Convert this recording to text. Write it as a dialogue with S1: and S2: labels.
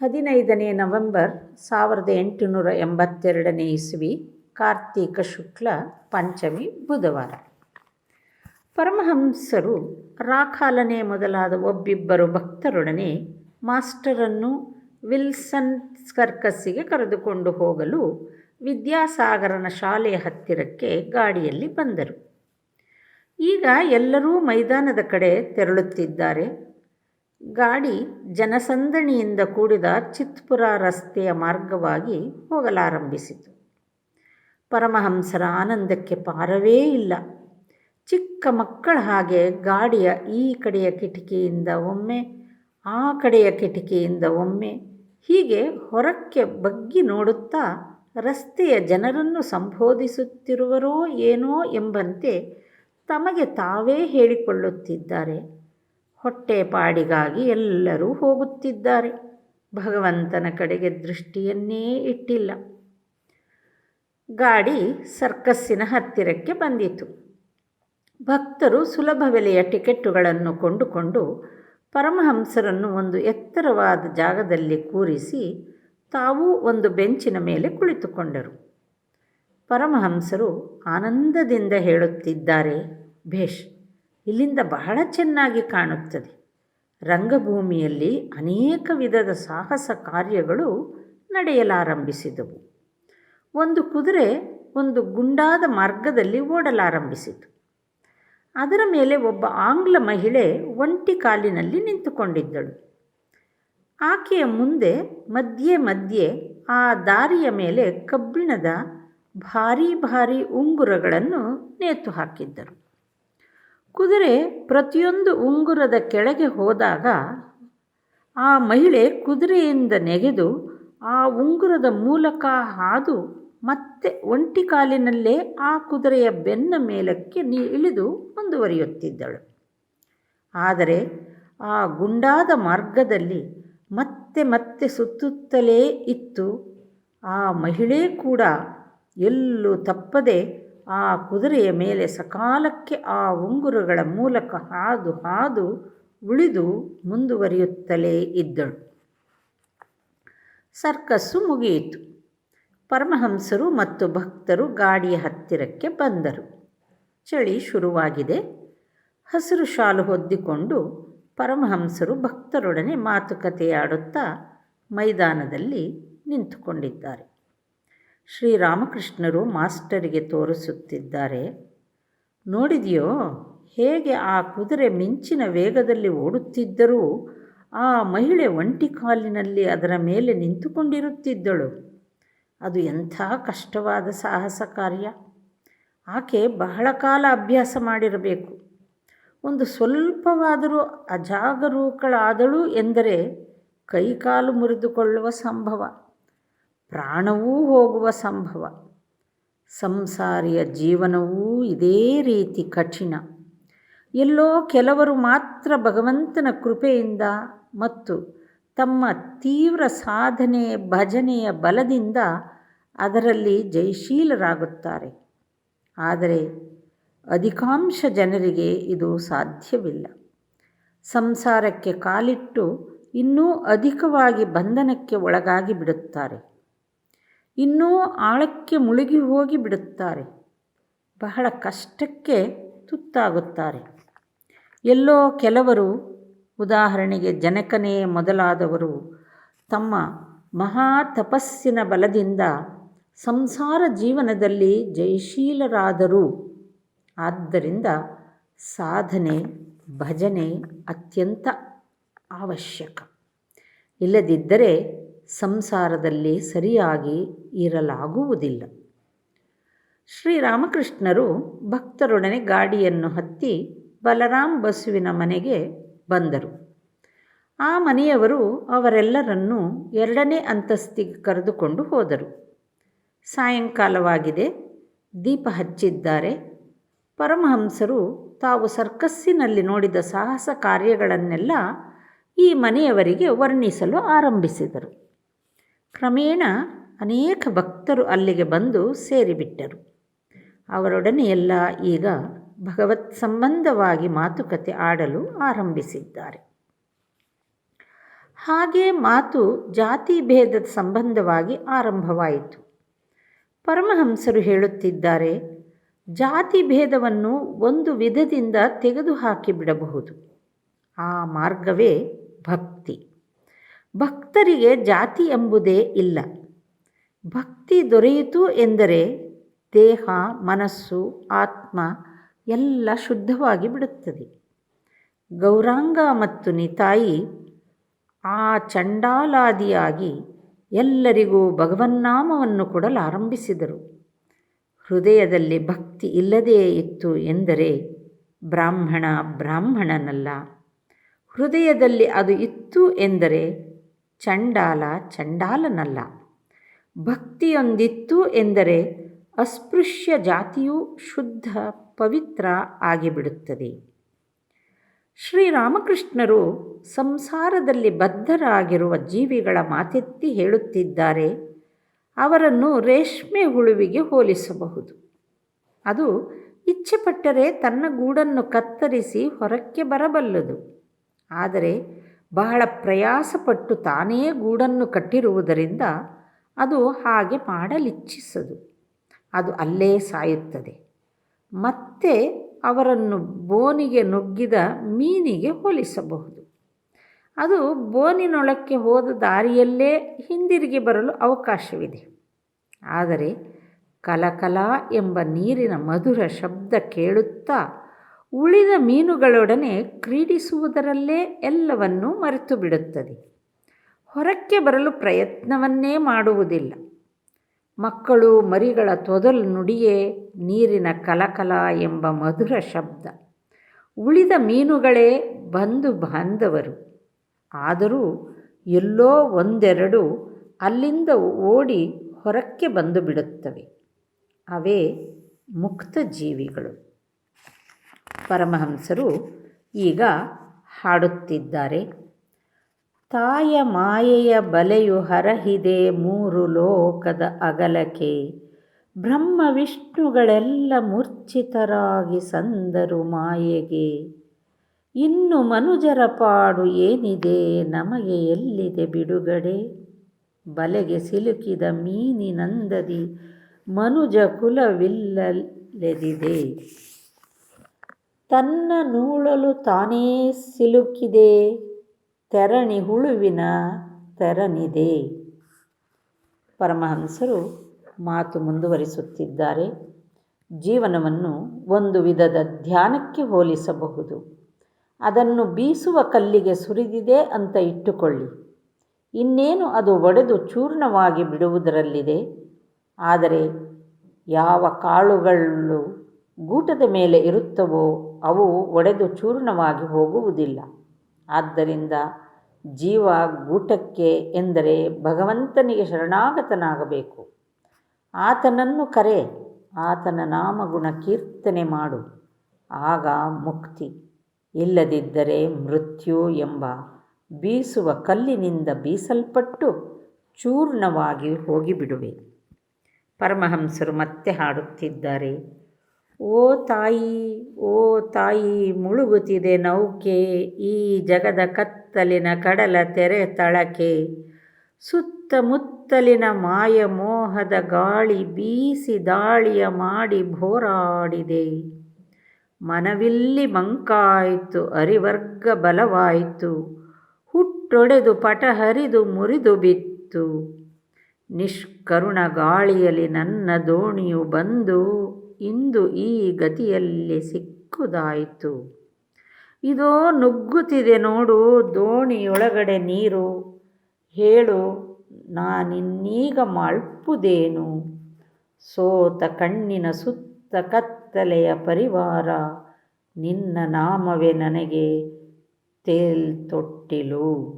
S1: ಹದಿನೈದನೇ ನವೆಂಬರ್ ಸಾವಿರದ ಎಂಟುನೂರ ಎಂಬತ್ತೆರಡನೇ ಇಸ್ವಿ, ಕಾರ್ತೀಕ ಶುಕ್ಲ ಪಂಚಮಿ ಬುಧವಾರ. ಪರಮಹಂಸರು ರಾಖಾಲನೆ ಮೊದಲಾದ ಒಬ್ಬಿಬ್ಬರು ಭಕ್ತರೊಡನೆ ಮಾಸ್ಟರನ್ನು ವಿಲ್ಸನ್ ಸರ್ಕಸ್ಸಿಗೆ ಕರೆದುಕೊಂಡು ಹೋಗಲು ವಿದ್ಯಾಸಾಗರನ ಶಾಲೆಯ ಹತ್ತಿರಕ್ಕೆ ಗಾಡಿಯಲ್ಲಿ ಬಂದರು. ಈಗ ಎಲ್ಲರೂ ಮೈದಾನದ ಕಡೆ ತೆರಳುತ್ತಿದ್ದಾರೆ. ಗಾಡಿ ಜನಸಂದಣಿಯಿಂದ ಕೂಡಿದ ಚಿತ್ಪುರ ರಸ್ತೆಯ ಮಾರ್ಗವಾಗಿ ಹೋಗಲಾರಂಭಿಸಿತು. ಪರಮಹಂಸರ ಆನಂದಕ್ಕೆ ಪಾರವೇ ಇಲ್ಲ. ಚಿಕ್ಕ ಮಕ್ಕಳ ಹಾಗೆ ಗಾಡಿಯ ಈ ಕಡೆಯ ಕಿಟಕಿಯಿಂದ ಒಮ್ಮೆ, ಆ ಕಡೆಯ ಕಿಟಕಿಯಿಂದ ಒಮ್ಮೆ ಹೀಗೆ ಹೊರಕ್ಕೆ ಬಗ್ಗಿ ನೋಡುತ್ತಾ ರಸ್ತೆಯ ಜನರನ್ನು ಸಂಬೋಧಿಸುತ್ತಿರುವರೋ ಏನೋ ಎಂಬಂತೆ ತಮಗೆ ತಾವೇ ಹೇಳಿಕೊಳ್ಳುತ್ತಿದ್ದಾರೆ. ಹೊಟ್ಟೆಪಾಡಿಗಾಗಿ ಎಲ್ಲರೂ ಹೋಗುತ್ತಿದ್ದಾರೆ. ಭಗವಂತನ ಕಡೆಗೆ ದೃಷ್ಟಿಯನ್ನೇ ಇಟ್ಟಿಲ್ಲ. ಗಾಡಿ ಸರ್ಕಸ್ಸಿನ ಹತ್ತಿರಕ್ಕೆ ಬಂದಿತು ಭಕ್ತರು ಸುಲಭ ಬೆಲೆಯ ಟಿಕೆಟ್ಟುಗಳನ್ನು ಕೊಂಡುಕೊಂಡು ಪರಮಹಂಸರನ್ನು ಒಂದು ಎತ್ತರವಾದ ಜಾಗದಲ್ಲಿ ಕೂರಿಸಿ ತಾವೂ ಒಂದು ಬೆಂಚಿನ ಮೇಲೆ ಕುಳಿತುಕೊಂಡರು. ಪರಮಹಂಸರು ಆನಂದದಿಂದ ಹೇಳುತ್ತಿದ್ದಾರೆ, ಭೇಷ್ ಇಲ್ಲಿಂದ ಬಹಳ ಚೆನ್ನಾಗಿ ಕಾಣುತ್ತದೆ. ರಂಗಭೂಮಿಯಲ್ಲಿ ಅನೇಕ ವಿಧದ ಸಾಹಸ ಕಾರ್ಯಗಳು ನಡೆಯಲಾರಂಭಿಸಿದವು. ಒಂದು ಕುದುರೆ ಒಂದು ಗುಂಡಾದ ಮಾರ್ಗದಲ್ಲಿ ಓಡಲಾರಂಭಿಸಿತು. ಅದರ ಮೇಲೆ ಒಬ್ಬ ಆಂಗ್ಲ ಮಹಿಳೆ ಒಂಟಿ ಕಾಲಿನಲ್ಲಿ ನಿಂತುಕೊಂಡಿದ್ದಳು. ಆಕೆಯ ಮುಂದೆ ಮಧ್ಯೆ ಮಧ್ಯೆ ಆ ದಾರಿಯ ಮೇಲೆ ಕಬ್ಬಿಣದ ಭಾರೀ ಭಾರೀ ಉಂಗುರಗಳನ್ನು ನೇತು ಹಾಕಿದ್ದರು ಕುದುರೆ ಪ್ರತಿಯೊಂದು ಉಂಗುರದ ಕೆಳಗೆ ಹೋದಾಗ ಆ ಮಹಿಳೆ ಕುದುರೆಯಿಂದ ನೆಗೆದು ಆ ಉಂಗುರದ ಮೂಲಕ ಹಾದು ಮತ್ತೆ ಒಂಟಿ ಕಾಲಿನಲ್ಲೇ ಆ ಕುದುರೆಯ ಬೆನ್ನ ಮೇಲಕ್ಕೆ ನೀ ಇಳಿದು ಮುಂದುವರಿಯುತ್ತಿದ್ದಳು. ಆದರೆ ಆ ಗುಂಡಾದ ಮಾರ್ಗದಲ್ಲಿ ಮತ್ತೆ ಮತ್ತೆ ಸುತ್ತುತ್ತಲೇ ಇತ್ತು. ಆ ಮಹಿಳೆ ಕೂಡ ಎಲ್ಲೂ ತಪ್ಪದೆ ಆ ಕುದುರೆಯ ಮೇಲೆ ಸಕಾಲಕ್ಕೆ ಆ ಉಂಗುರಗಳ ಮೂಲಕ ಹಾದು ಹಾದು ಉಳಿದು ಮುಂದುವರಿಯುತ್ತಲೇ ಇದ್ದಳು. ಸರ್ಕಸ್ಸು ಮುಗಿಯಿತು. ಪರಮಹಂಸರು ಮತ್ತು ಭಕ್ತರು ಗಾಡಿಯ ಹತ್ತಿರಕ್ಕೆ ಬಂದರು. ಚಳಿ ಶುರುವಾಗಿದೆ. ಹಸಿರು ಶಾಲು ಹೊದ್ದಿಕೊಂಡು ಪರಮಹಂಸರು ಭಕ್ತರೊಡನೆ ಮಾತುಕತೆಯಾಡುತ್ತಾ ಮೈದಾನದಲ್ಲಿ ನಿಂತುಕೊಂಡಿದ್ದಾರೆ. ಶ್ರೀರಾಮಕೃಷ್ಣರು ಮಾಸ್ಟರಿಗೆ ತೋರಿಸುತ್ತಿದ್ದಾರೆ. ನೋಡಿದೆಯೋ, ಹೇಗೆ ಆ ಕುದುರೆ ಮಿಂಚಿನ ವೇಗದಲ್ಲಿ ಓಡುತ್ತಿದ್ದರೂ ಆ ಮಹಿಳೆ ಒಂಟಿ ಕಾಲಿನಲ್ಲಿ ಅದರ ಮೇಲೆ ನಿಂತುಕೊಂಡಿರುತ್ತಿದ್ದಳು. ಅದು ಎಂಥ ಕಷ್ಟವಾದ ಸಾಹಸ ಕಾರ್ಯ. ಆಕೆ ಬಹಳ ಕಾಲ ಅಭ್ಯಾಸ ಮಾಡಿರಬೇಕು. ಒಂದು ಸ್ವಲ್ಪವಾದರೂ ಅಜಾಗರೂಕಳಾದಳು ಎಂದರೆ ಕೈಕಾಲು ಮುರಿದುಕೊಳ್ಳುವ ಸಂಭವ. ಪ್ರಾಣವೂ ಹೋಗುವ ಸಂಭವ. ಸಂಸಾರಿಯ ಜೀವನವೂ ಇದೇ ರೀತಿ ಕಠಿಣ. ಎಲ್ಲೋ ಕೆಲವರು ಮಾತ್ರ ಭಗವಂತನ ಕೃಪೆಯಿಂದ ಮತ್ತು ತಮ್ಮ ತೀವ್ರ ಸಾಧನೆ, ಭಜನೆಯ ಬಲದಿಂದ ಅದರಲ್ಲಿ ಜಯಶೀಲರಾಗುತ್ತಾರೆ. ಆದರೆ ಅಧಿಕಾಂಶ ಜನರಿಗೆ ಇದು ಸಾಧ್ಯವಿಲ್ಲ. ಸಂಸಾರಕ್ಕೆ ಕಾಲಿಟ್ಟು ಇನ್ನೂ ಅಧಿಕವಾಗಿ ಬಂಧನಕ್ಕೆ ಒಳಗಾಗಿ ಬಿಡುತ್ತಾರೆ ಇನ್ನೂ ಆಳಕ್ಕೆ ಮುಳುಗಿ ಹೋಗಿ ಬಿಡುತ್ತಾರೆ. ಬಹಳ ಕಷ್ಟಕ್ಕೆ ತುತ್ತಾಗುತ್ತಾರೆ. ಎಲ್ಲೋ ಕೆಲವರು, ಉದಾಹರಣೆಗೆ ಜನಕನೇ ಮೊದಲಾದವರು, ತಮ್ಮ ಮಹಾ ತಪಸ್ಸಿನ ಬಲದಿಂದ ಸಂಸಾರ ಜೀವನದಲ್ಲಿ ಜಯಶೀಲರಾದರು. ಆದ್ದರಿಂದ ಸಾಧನೆ, ಭಜನೆ ಅತ್ಯಂತ ಅವಶ್ಯಕ. ಇಲ್ಲದಿದ್ದರೆ ಸಂಸಾರದಲ್ಲಿ ಸರಿಯಾಗಿ ಇರಲಾಗುವುದಿಲ್ಲ. ಶ್ರೀರಾಮಕೃಷ್ಣರು ಭಕ್ತರೊಡನೆ ಗಾಡಿಯನ್ನು ಹತ್ತಿ ಬಲರಾಮ್ ಬಸುವಿನ ಮನೆಗೆ ಬಂದರು. ಆ ಮನೆಯವರು ಅವರೆಲ್ಲರನ್ನು ಎರಡನೇ ಅಂತಸ್ತಿಗೆ ಕರೆದುಕೊಂಡು ಹೋದರು. ಸಾಯಂಕಾಲವಾಗಿದೆ, ದೀಪ ಹಚ್ಚಿದ್ದಾರೆ. ಪರಮಹಂಸರು ತಾವು ಸರ್ಕಸ್ಸಿನಲ್ಲಿ ನೋಡಿದ ಸಾಹಸ ಕಾರ್ಯಗಳನ್ನೆಲ್ಲ ಈ ಮನೆಯವರಿಗೆ ವರ್ಣಿಸಲು ಆರಂಭಿಸಿದರು. ಕ್ರಮೇಣ ಅನೇಕ ಭಕ್ತರು ಅಲ್ಲಿಗೆ ಬಂದು ಸೇರಿಬಿಟ್ಟರು. ಅವರೊಡನೆ ಎಲ್ಲ ಈಗ ಭಗವತ್ ಸಂಬಂಧವಾಗಿ ಮಾತುಕತೆ ಆಡಲು ಆರಂಭಿಸಿದ್ದಾರೆ. ಹಾಗೆ ಮಾತು ಜಾತಿ ಭೇದದ ಸಂಬಂಧವಾಗಿ ಆರಂಭವಾಯಿತು. ಪರಮಹಂಸರು ಹೇಳುತ್ತಿದ್ದಾರೆ, ಜಾತಿ ಭೇದವನ್ನು ಒಂದು ವಿಧದಿಂದ ತೆಗೆದುಹಾಕಿ ಬಿಡಬಹುದು. ಆ ಮಾರ್ಗವೇ ಭಕ್ತಿ. ಭಕ್ತರಿಗೆ ಜಾತಿ ಎಂಬುದೇ ಇಲ್ಲ. ಭಕ್ತಿ ದೊರೆಯಿತು ಎಂದರೆ ದೇಹ, ಮನಸ್ಸು, ಆತ್ಮ ಎಲ್ಲ ಶುದ್ಧವಾಗಿ ಬಿಡುತ್ತದೆ. ಗೌರಾಂಗ ಮತ್ತು ನಿತಾಯಿ ಆ ಚಂಡಾಲಾದಿಯಾಗಿ ಎಲ್ಲರಿಗೂ ಭಗವನ್ನಾಮವನ್ನು ಕೊಡಲಾರಂಭಿಸಿದರು. ಹೃದಯದಲ್ಲಿ ಭಕ್ತಿ ಇಲ್ಲದೇ ಇತ್ತು ಎಂದರೆ ಬ್ರಾಹ್ಮಣ ಬ್ರಾಹ್ಮಣನಲ್ಲ. ಹೃದಯದಲ್ಲಿ ಅದು ಇತ್ತು ಎಂದರೆ ಚಂಡಾಲ ಚಂಡಾಲನಲ್ಲ. ಭಕ್ತಿಯೊಂದಿತ್ತು ಎಂದರೆ ಅಸ್ಪೃಶ್ಯ ಜಾತಿಯು ಶುದ್ಧ ಪವಿತ್ರ ಆಗಿಬಿಡುತ್ತದೆ. ಶ್ರೀರಾಮಕೃಷ್ಣರು ಸಂಸಾರದಲ್ಲಿ ಬದ್ಧರಾಗಿರುವ ಜೀವಿಗಳ ಮಾತೆತ್ತಿ ಹೇಳುತ್ತಿದ್ದಾರೆ, ಅವರನ್ನು ರೇಷ್ಮೆ ಹುಳುವಿಗೆ ಹೋಲಿಸಬಹುದು. ಅದು ಇಚ್ಛೆಪಟ್ಟರೆ ತನ್ನ ಗೂಡನ್ನು ಕತ್ತರಿಸಿ ಹೊರಕ್ಕೆ ಬರಬಲ್ಲದು. ಆದರೆ ಬಹಳ ಪ್ರಯಾಸಪಟ್ಟು ತಾನೇ ಗೂಡನ್ನು ಕಟ್ಟಿರುವುದರಿಂದ ಅದು ಹಾಗೆ ಮಾಡಲಿಚ್ಛಿಸದು. ಅದು ಅಲ್ಲೇ ಸಾಯುತ್ತದೆ. ಮತ್ತೆ ಅವರನ್ನು ಬೋನಿಗೆ ನುಗ್ಗಿದ ಮೀನಿಗೆ ಹೋಲಿಸಬಹುದು. ಅದು ಬೋನಿನೊಳಕ್ಕೆ ಹೋದ ದಾರಿಯಲ್ಲೇ ಹಿಂದಿರುಗಿ ಬರಲು ಅವಕಾಶವಿದೆ. ಆದರೆ ಕಲಕಲ ಎಂಬ ನೀರಿನ ಮಧುರ ಶಬ್ದ ಕೇಳುತ್ತಾ ಉಳಿದ ಮೀನುಗಳೊಡನೆ ಕ್ರೀಡಿಸುವುದರಲ್ಲೇ ಎಲ್ಲವನ್ನೂ ಮರೆತು ಬಿಡುತ್ತದೆ ಹೊರಕ್ಕೆ ಬರಲು ಪ್ರಯತ್ನವನ್ನೇ ಮಾಡುವುದಿಲ್ಲ. ಮಕ್ಕಳು ಮರಿಗಳ ತೊದಲು ನುಡಿಯೇ ನೀರಿನ ಕಲಕಲ ಎಂಬ ಮಧುರ ಶಬ್ದ. ಉಳಿದ ಮೀನುಗಳೇ ಬಂಧು ಬಾಂಧವರು. ಆದರೂ ಎಲ್ಲೋ ಒಂದೆರಡು ಅಲ್ಲಿಂದ ಓಡಿ ಹೊರಕ್ಕೆ ಬಂದು ಬಿಡುತ್ತವೆ ಅವೇ ಮುಕ್ತ ಜೀವಿಗಳು. ಪರಮಹಂಸರು ಈಗ ಹಾಡುತ್ತಿದ್ದಾರೆ. ತಾಯ ಮಾಯೆಯ ಬಲೆಯು ಹರಹಿದೆ ಮೂರು ಲೋಕದ ಅಗಲಕೆ ಬ್ರಹ್ಮ ವಿಷ್ಣುಗಳೆಲ್ಲ ಮೂರ್ಛಿತರಾಗಿ ಸಂದರು ಮಾಯೆಗೆ. ಇನ್ನು ಮನುಜರ ಪಾಡು ಏನಿದೆ ನಮಗೆ ಎಲ್ಲಿದೆ ಬಿಡುಗಡೆ? ಬಲೆಗೆ ಸಿಲುಕಿದ ಮೀನಿನಂದದಿ ಮನುಜ ಕುಲವಿಲ್ಲಲೆದಿದೆ ತನ್ನ ನೂಳಲು ತಾನೇ ಸಿಲುಕಿದೆ, ತೆರಣಿ ಹುಳುವಿನ ತೆರನಿದೆ. ಪರಮಹಂಸರು ಮಾತು ಮುಂದುವರಿಸುತ್ತಿದ್ದಾರೆ. ಜೀವನವನ್ನು ಒಂದು ವಿಧದ ಧ್ಯಾನಕ್ಕೆ ಹೋಲಿಸಬಹುದು. ಅದನ್ನು ಬೀಸುವ ಕಲ್ಲಿಗೆ ಸುರಿದಿದೆ ಅಂತ ಇಟ್ಟುಕೊಳ್ಳಿ. ಇನ್ನೇನು ಅದು ಒಡೆದು ಚೂರ್ಣವಾಗಿ ಬಿಡುವುದರಲ್ಲಿದೆ? ಆದರೆ ಯಾವ ಕಾಳುಗಳು ಗೂಟದ ಮೇಲೆ ಇರುತ್ತವೋ ಅವು ಒಡೆದು ಚೂರ್ಣವಾಗಿ ಹೋಗುವುದಿಲ್ಲ. ಆದ್ದರಿಂದ ಜೀವ ಗೂಟಕ್ಕೆ ಎಂದರೆ ಭಗವಂತನಿಗೆ ಶರಣಾಗತನಾಗಬೇಕು. ಆತನನ್ನು ಕರೆ, ಆತನ ನಾಮಗುಣ ಕೀರ್ತನೆ ಮಾಡು. ಆಗ ಮುಕ್ತಿ, ಇಲ್ಲದಿದ್ದರೆ ಮೃತ್ಯು ಎಂಬ ಬೀಸುವ ಕಲ್ಲಿನಿಂದ ಬೀಸಲ್ಪಟ್ಟು ಚೂರ್ಣವಾಗಿ ಹೋಗಿಬಿಡುವೆ. ಪರಮಹಂಸರು ಮತ್ತೆ ಹಾಡುತ್ತಿದ್ದಾರೆ. ಓ ತಾಯಿ ಓ ತಾಯಿ, ಮುಳುಗುತ್ತಿದೆ ನೌಕೆ, ಈ ಜಗದ ಕತ್ತಲಿನ ಕಡಲ ತೆರೆ ತಳಕೆ. ಸುತ್ತಮುತ್ತಲಿನ ಮಾಯ ಮೋಹದ ಗಾಳಿ ಬೀಸಿ ದಾಳಿಯ ಮಾಡಿ ಭೋರಾಡಿದೆ. ಮನವಿಲ್ಲಿ ಮಂಕಾಯಿತು, ಅರಿವರ್ಗ ಬಲವಾಯಿತು. ಹುಟ್ಟೊಡೆದು ಪಟ ಹರಿದು ಮುರಿದು ಬಿತ್ತು. ನಿಷ್ಕರುಣ ಗಾಳಿಯಲ್ಲಿ ನನ್ನ ದೋಣಿಯು ಬಂದು ಇಂದು ಈ ಗತಿಯಲ್ಲಿ ಸಿಕ್ಕುದಾಯಿತು. ಇದೋ ನುಗ್ಗುತ್ತಿದೆ ನೋಡು ದೋಣಿಯೊಳಗಡೆ ನೀರು. ಹೇಳು, ನಾನಿನ್ನೀಗ ಮಾಳ್ಪುದೇನು ಸೋತ ಕಣ್ಣಿನ ಸುತ್ತ ಕತ್ತಲೆಯ ಪರಿವಾರ, ನಿನ್ನ ನಾಮವೇ ನನಗೆ ತೇಲ್ ತೊಟ್ಟಿಲು.